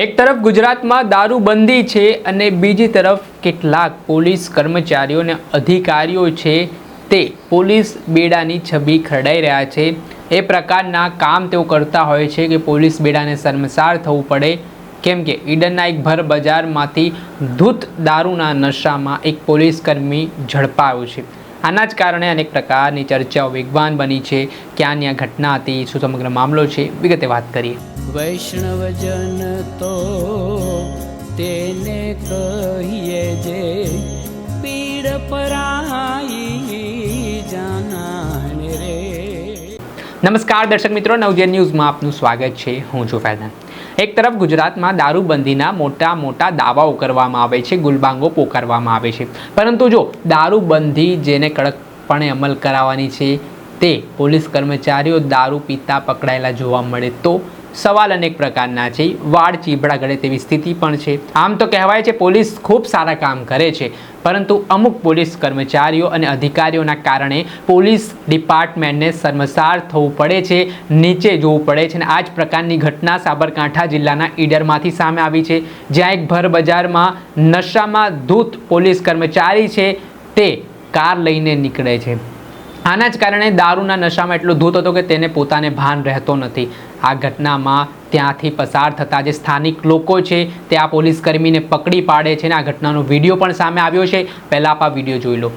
એક તરફ ગુજરાતમાં દારૂબંધી છે અને બીજી તરફ કેટલાક પોલીસ કર્મચારીઓ અને અધિકારીઓ છે તે પોલીસ બેડાની છબી ખરડાઈ રહ્યા છે. એ પ્રકારના કામ તેઓ કરતા હોય છે કે પોલીસ બેડાને શર્મસાર થવું પડે. કેમ કે ઈડનના એક ભર બજારમાંથી ધૂત દારૂના નશામાં એક પોલીસ કર્મી ઝડપાયો છે. આના જ કારણે અનેક પ્રકારની ચર્ચાઓ વેગવાન બની છે. ક્યાં ત્યાં ઘટના હતી, શું સમગ્ર મામલો છે, વિગતે વાત કરીએ. વૈષ્ણવજન તો તેને કહીએ જે પીડ પરાઈ નમસ્કાર દર્શક મિત્રો નવજન ન્યૂઝમાં આપનું સ્વાગત છે. હું છું ફૈઝાન એક તરફ ગુજરાતમાં દારૂબંધીના મોટા મોટા દાવાઓ કરવામાં આવે છે, ગુલબાંગો પોકારવામાં આવે છે. પરંતુ જો દારૂબંધી જેને કડકપણે અમલ કરાવવાની છે તે પોલીસ કર્મચારીઓ દારૂ પીતા પકડાયેલા જોવા મળે તો સવાલ અનેક પ્રકારના છે. વાળ ચીબડા ગળે તેવી સ્થિતિ પણ છે. આમ તો કહેવાય છે પોલીસ ખૂબ સારા કામ કરે છે, પરંતુ અમુક પોલીસ કર્મચારીઓ અને અધિકારીઓના કારણે પોલીસ ડિપાર્ટમેન્ટને શર્મસાર થવું પડે છે, નીચે જોવું પડે છે અને આ જ પ્રકારની ઘટના સાબરકાંઠા જિલ્લાના ઈડરમાંથી સામે આવી છે. જ્યાં એક ભર બજારમાં નશામાં ધૂત પોલીસ કર્મચારી છે, તે કાર લઈને નીકળે છે. આના જ કારણે દારૂના નશામાં એટલો ધૂત હતો કે તેને પોતાને ભાન રહેતો નથી. આ ઘટનામાં ત્યાંથી પસાર થતા જે સ્થાનિક લોકો છે, તે આ પોલીસ કર્મીને પકડી પાડે છે અને આ ઘટનાનો વીડિયો પણ સામે આવ્યો છે. પહેલાં આપ આ વીડિયો જોઈ લો.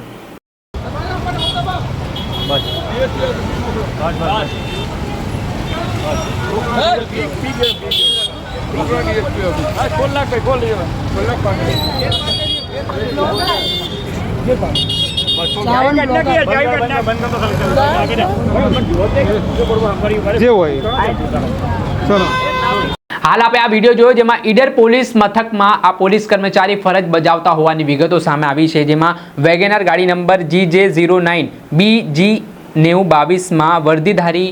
જે હોય ચલો. હાલ આપણે આ વીડિયો જોયો જેમાં ઈડર પોલીસ મથકમાં આ પોલીસ કર્મચારી ફરજ બજાવતા હોવાની વિગતો સામે આવી છે. જેમાં વેગેનર ગાડી નંબર જી જે ઝીરો નાઇન બી જી નેવું બાવીસમાં વર્દીધારી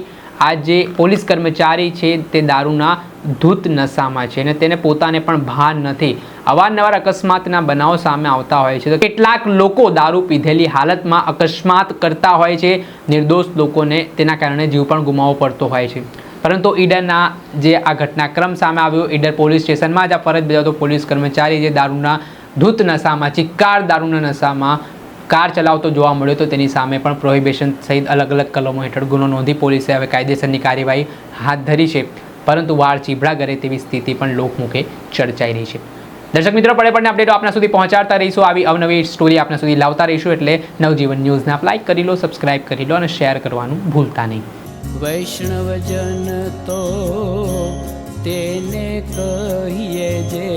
આ જે પોલીસ કર્મચારી છે તે દારૂના ધૂત નશામાં છે અને તેને પોતાને પણ ભાન નથી. અવારનવાર અકસ્માતના બનાવો સામે આવતા હોય છે. તો કેટલાક લોકો દારૂ પીધેલી હાલતમાં અકસ્માત કરતા હોય છે. નિર્દોષ લોકોને તેના કારણે જીવ પણ ગુમાવવો પડતો હોય છે. પરંતુ ઈડરના જે આ ઘટનાક્રમ સામે આવ્યો, ઈડર પોલીસ સ્ટેશનમાં જ આ ફરજ બજાવતો પોલીસ કર્મચારી જે દારૂના ધૂત નશામાં, ચિક્કાર દારૂના નશામાં કાર ચલાવતો જોવા મળ્યો તો તેની સામે પણ પ્રોહિબિશન સહિત અલગ અલગ કલમો હેઠળ ગુનો નોંધી પોલીસે હવે કાયદેસરની કાર્યવાહી હાથ ધરી છે. પરંતુ વાળ ચીબડા કરે તેવી સ્થિતિ પણ લોકમુખે ચર્ચાઈ રહી છે. દર્શક મિત્રો, પડે પડને અપડેટો આપના સુધી પહોંચાડતા રહીશું. આવી અવનવી સ્ટોરી આપના સુધી લાવતા રહીશું એટલે નવજીવન ન્યૂઝને આપ લાઇક કરી લો સબસ્ક્રાઇબ કરી લો અને શેર કરવાનું ભૂલતા નહીં. વૈષ્ણવજન તો તેને કહીએ જે